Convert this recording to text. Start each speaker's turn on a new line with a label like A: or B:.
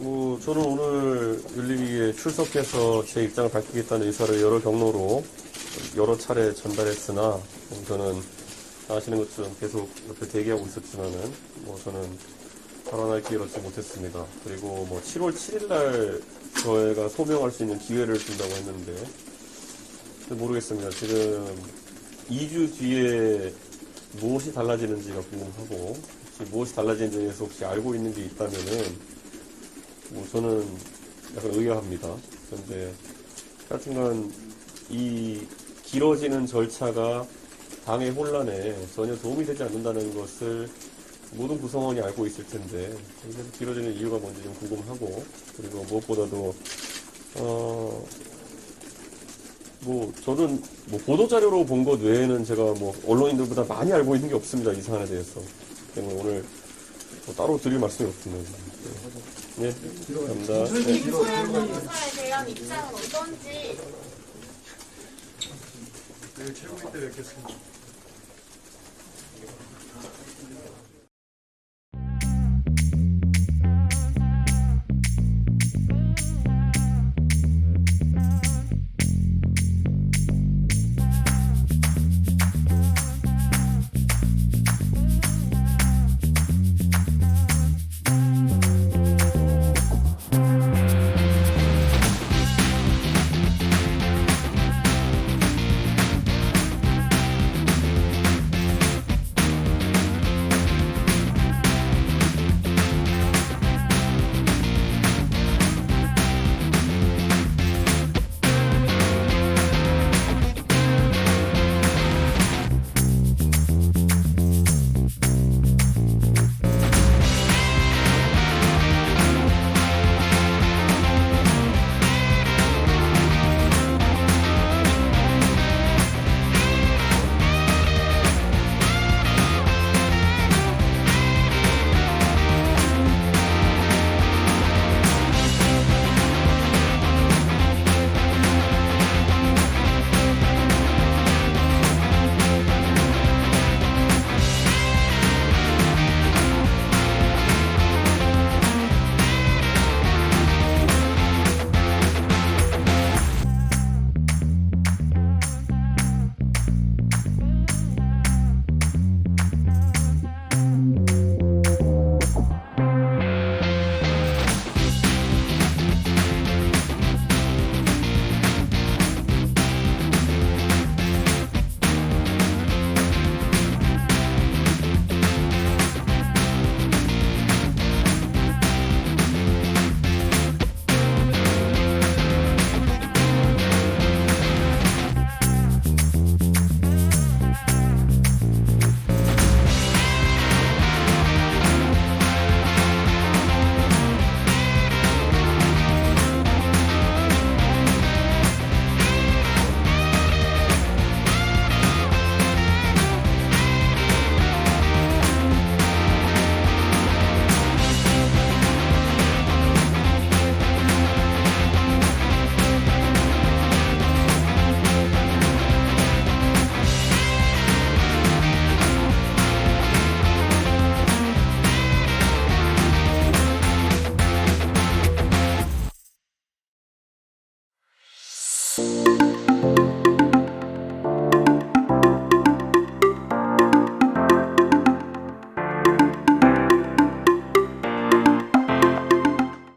A: 뭐 저는 오늘 윤리위에 출석해서 제 입장을 밝히겠다는 의사를 여러 경로로 여러 차례 전달했으나 뭐 저는 아시는 것처럼 계속 옆에 대기하고 있었지만은 뭐 저는 발언할 기회를 얻지 못했습니다. 그리고 뭐 7월 7일 날 저희가 소명할 수 있는 기회를 준다고 했는데 모르겠습니다. 지금 2주 뒤에 무엇이 달라지는지가 궁금하고 혹시 무엇이 달라지는지에 대해서 혹시 알고 있는 게 있다면은 뭐 저는 약간 의아합니다. 그런데 하여튼간 이 길어지는 절차가 당의 혼란에 전혀 도움이 되지 않는다는 것을 모든 구성원이 알고 있을 텐데 길어지는 이유가 뭔지 좀 궁금하고 그리고 무엇보다도 어. 뭐 저는 뭐 보도 자료로 본 것 외에는 제가 뭐 언론인들보다 많이 알고 있는 게 없습니다 이 사안에 대해서 때문에 오늘 뭐 따로 드릴 말씀이 없습니다. 네, 감사합니다. 네.
B: 이 소양조사에 대한 입장은 어떤지
C: 내일 최고위 때 뵙겠습니다.